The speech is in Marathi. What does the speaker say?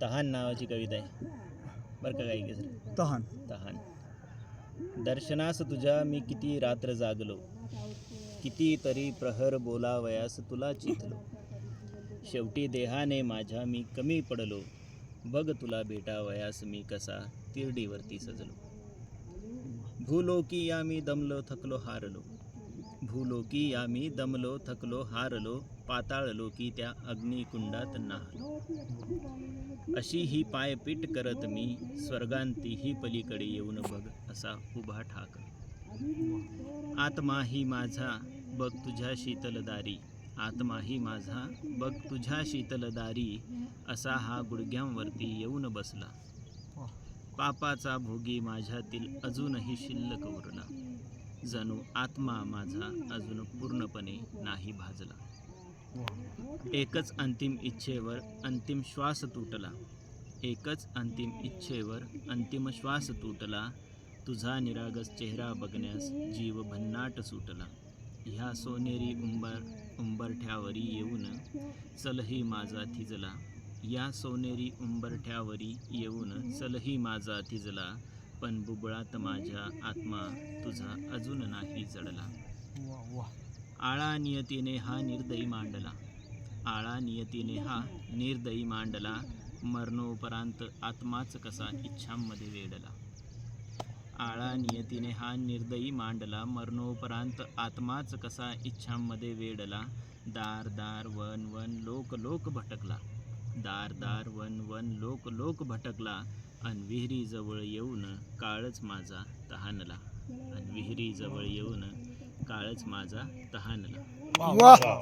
तहान नावाची कविता आहे. बरं का काही केसरी? तहान. तहान. दर्शनास तुझ्या मी किती रात्र जागलो. किती तरी प्रहर बोलावयास तुला चितलो. शेवटी देहाने माझ्या मी कमी पडलो. बघ तुला भेटावयास मी कसा तिरडीवरती सजलो. भूलोकी या मी दमलो थकलो हारलो. भूलोकी या मी दमलो थकलो हारलो पाताळलो की त्या अग्निकुंडात नाहलो. अशी ही पायपीट करत मी स्वर्गांतीही पलीकडे येऊन बघ असा उभा ठाक. आत्मा ही माझा बघ तुझ्या शीतलदारी आत्मा ही माझा बघ तुझ्या शीतलदारी असा हा गुडघ्यांवरती येऊन बसला. पापाचा भोगी माझ्यातील अजूनही शिल्लक उरला. जणू आत्मा माझा अजून पूर्णपणे नाही भाजला. एकच अंतिम इच्छेवर अंतिम श्वास तुटला. एकच अंतिम इच्छेवर अंतिम श्वास तुटला. तुझा निरागस चेहरा बघण्यास जीव भन्नाट सुटला. ह्या सोनेरी उंबर उंबरठ्यावरी येऊन चलही माझा थिजला. या सोनेरी उंबरठ्यावरी येऊन चलही माझा थिजला. पण बुबळात माझ्या आत्मा तुझा अजून नाही जडला. आळा नियतीने हा निर्दयी मांडला. आळा नियतीने हा निर्दयी मांडला. मरणोपरांत आत्माच कसा इच्छांमध्ये वेडला. आळा नियतीने हा निर्दयी मांडला. मरणोपरांत आत्माच कसा इच्छांमध्ये वेडला. दार दार वन वन लोक लोक भटकला. दार दार वन वन लोक लोक भटकला. आणि विहिरीजवळ येऊन काळच माझा तहानला. आणि विहिरीजवळ येऊन काळच माझा तहानला.